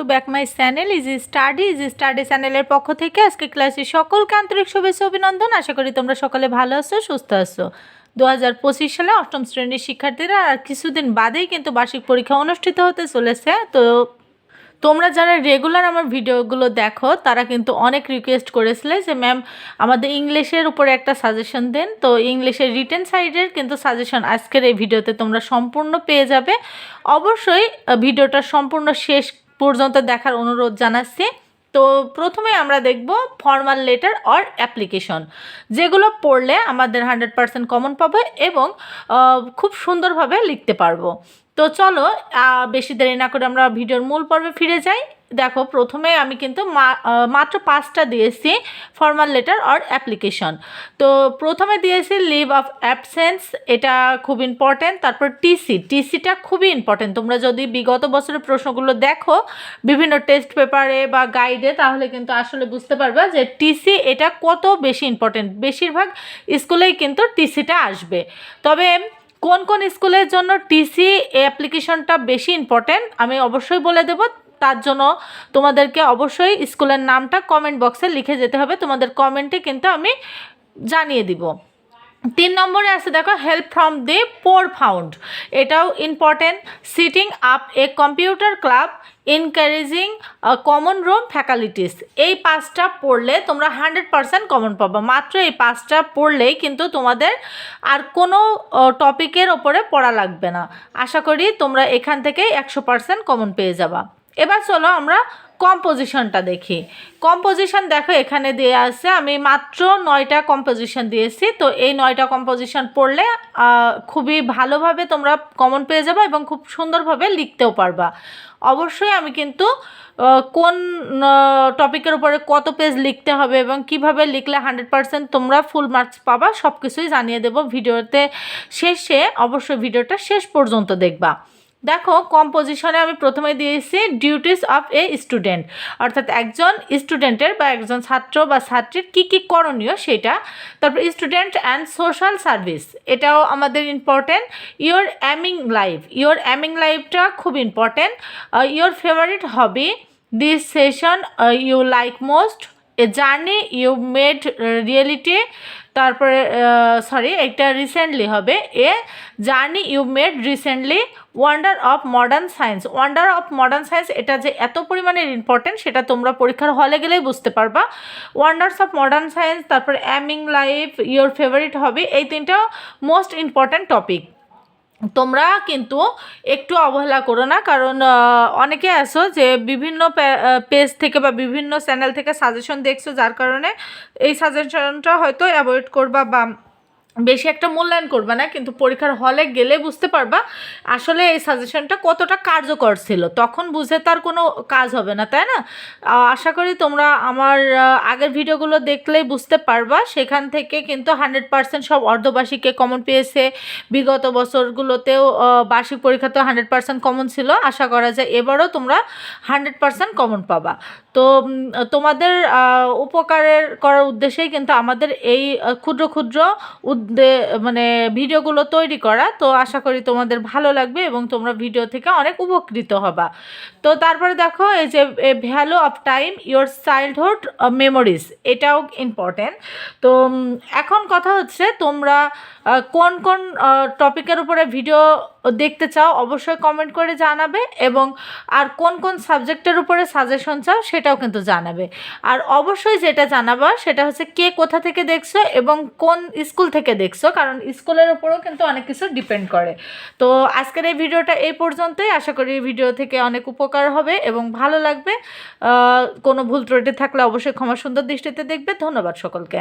To back my channel easy study easy study চ্যানেলের পক্ষ থেকে আজকে ক্লাসে সকলকে আন্তরিক শুভেচ্ছা অভিনন্দন। আশা করি তোমরা সকলে ভালো আছো, সুস্থ আছো। দু হাজার পঁচিশ সালে অষ্টম শ্রেণির শিক্ষার্থীরা আর কিছুদিন বাদেই কিন্তু বার্ষিক পরীক্ষা অনুষ্ঠিত হতে চলেছে। তো তোমরা যারা রেগুলার আমার ভিডিওগুলো দেখো, তারা কিন্তু অনেক রিকোয়েস্ট করেছিলে যে ম্যাম আমাদের ইংলিশের উপরে একটা সাজেশন দেন। তো ইংলিশের রিটেন সাইডের কিন্তু সাজেশন আজকের এই ভিডিওতে তোমরা সম্পূর্ণ পেয়ে যাবে। অবশ্যই ভিডিওটা সম্পূর্ণ শেষ পর্যন্ত দেখার অনুরোধ জানাচ্ছি। তো প্রথমে আমরা দেখব ফর্মাল লেটার অর অ্যাপ্লিকেশন যেগুলো পড়লে আমাদের হান্ড্রেড পার্সেন্ট কমন পাবে এবং খুব সুন্দরভাবে লিখতে পারব। তো চলো বেশি দেরি না করে আমরা ভিডিওর মূল পর্বে ফিরে যাই। দেখো, প্রথমে আমি কিন্তু মাত্র পাঁচটা দিয়েছি ফর্মাল লেটার অর অ্যাপ্লিকেশন তো প্রথমে দিয়েছি লিভ অফ অ্যাবসেন্স এটা খুব ইম্পর্ট্যান্ট তারপর টিসি টিসিটা খুবই ইম্পর্ট্যান্ট তোমরা যদি বিগত বছরের প্রশ্নগুলো দেখো, বিভিন্ন টেস্ট পেপারে বা গাইডে তাহলে কিন্তু আসলে বুঝতে পারবা যে টিসি এটা কত বেশি ইম্পর্ট্যান্ট বেশিরভাগ স্কুলেই কিন্তু টিসিটা আসবে। তবে কোন কোন স্কুলের জন্য টিসি অ্যাপ্লিকেশনটা বেশি ইম্পর্ট্যান্ট আমি অবশ্যই বলে দেব। তার জন্য তোমাদেরকে অবশ্যই স্কুলের নামটা কমেন্ট বক্সে লিখে যেতে হবে। তোমাদের কমেন্টে কিন্তু আমি জানিয়ে দিব। তিন নম্বরে আছে, দেখো help from the poor found এটাও important sitting up a computer club encouraging common room faculties এই পাঁচটা পড়লে তোমরা হান্ড্রেড পারসেন্ট কমন পাবা। মাত্র এই পাঁচটা পড়লেই কিন্তু তোমাদের আর কোনো টপিকের ওপরে পড়া লাগবে না। আশা করি তোমরা এখান থেকে একশো পারসেন্ট কমন পেয়ে যাবা। এবার চলো আমরা কম্পোজিশনটা দেখি। কম্পোজিশন দেখো, এখানে দিয়ে আছে, আমি মাত্র নয়টা কম্পোজিশন দিয়েছি, তো এই নয়টা কম্পোজিশন পড়লে খুবই ভালোভাবে তোমরা কমন পেয়ে যাবে এবং খুব সুন্দরভাবে লিখতেও পারবা। অবশ্যই আমি কিন্তু কোন টপিকের উপরে কত পেজ লিখতে হবে এবং কীভাবে লিখলে হান্ড্রেড পারসেন্ট তোমরা ফুল মার্কস পাবা সব কিছুই জানিয়ে দেবো। ভিডিওতে শেষে, অবশ্যই ভিডিওটা শেষ পর্যন্ত দেখবা। দেখো কম্পোজিশনে আমি প্রথমে দিয়েছি ডিউটিস অফ এ স্টুডেন্ট অর্থাৎ একজন স্টুডেন্টের বা একজন ছাত্র বা ছাত্রীর কী কী করণীয় সেটা। তারপর স্টুডেন্ট অ্যান্ড সোশ্যাল সার্ভিস এটাও আমাদের important your aiming life your aiming লাইফটা খুব important your favourite hobby this session you like most a journey you made reality তারপরে সরি একটা রিসেন্টলি হবে। A journey you made recently wonder of modern science wonder of modern science এটা যে এত পরিমাণে important সেটা তোমরা পরীক্ষার হলে গেলেই বুঝতে পারবা। ওয়ান্ডার্স অফ মডার্ন সায়েন্স তারপরে অ্যামিং লাইফ ইয়োর ফেভারিট হবে এই তিনটা মোস্ট ইম্পর্ট্যান্ট টপিক তোমরা কিন্তু একটু অবহেলা করো না, কারণ অনেকে আসো যে বিভিন্ন পেজ থেকে বা বিভিন্ন চ্যানেল থেকে সাজেশন দেখছ, যার কারণে এই সাজেশনটা হয়তো অ্যাভয়েড করবা বা বেশি একটা মূল্যায়ন করবা না, কিন্তু পরীক্ষার হলে গেলে বুঝতে পারবা আসলে এই সাজেশনটা কতটা কার্যকর ছিল। তখন বুঝে তার কোনো কাজ হবে না, তাই না? আশা করি তোমরা আমার আগের ভিডিওগুলো দেখলেই বুঝতে পারবা। সেখান থেকে কিন্তু হান্ড্রেড পার্সেন্ট সব অর্ধবার্ষিকে কমন পেয়েছে। বিগত বছরগুলোতেও বার্ষিক পরীক্ষাতেও হান্ড্রেড পার্সেন্ট কমন ছিল। আশা করা যায় এবারও তোমরা হান্ড্রেড পার্সেন্ট কমন পাবা। তো তোমাদের উপকারের করার উদ্দেশ্যেই কিন্তু আমাদের এই ক্ষুদ্র ক্ষুদ্র উদ্দে মানে ভিডিওগুলো তৈরি করা। তো আশা করি তোমাদের ভালো লাগবে এবং তোমরা ভিডিও থেকে অনেক উপকৃত হবা। তো তারপরে দেখো, এই যে value of time your childhood memories এটাও ইম্পর্টেন্ট তো এখন কথা হচ্ছে তোমরা কোন কোন টপিকের উপরে ভিডিও দেখতে চাও, অবশ্যই কমেন্ট করে জানাবে এবং আর কোন কোন সাবজেক্টের উপরে সাজেশন চাও সেটাও কিন্তু জানাবে। আর অবশ্যই যেটা জানাবা সেটা হচ্ছে কে কোথা থেকে দেখছ এবং কোন স্কুল থেকে দেখছ, কারণ স্কুলের উপরেও কিন্তু অনেক কিছু ডিপেন্ড করে। তো আজকের এই ভিডিওটা এই পর্যন্তই। আশা করি এই ভিডিও থেকে অনেক উপকার হবে এবং ভালো লাগবে। কোনো ভুল ত্রুটি থাকলে অবশ্যই ক্ষমা সুন্দর দৃষ্টিতে দেখবে। ধন্যবাদ সকলকে।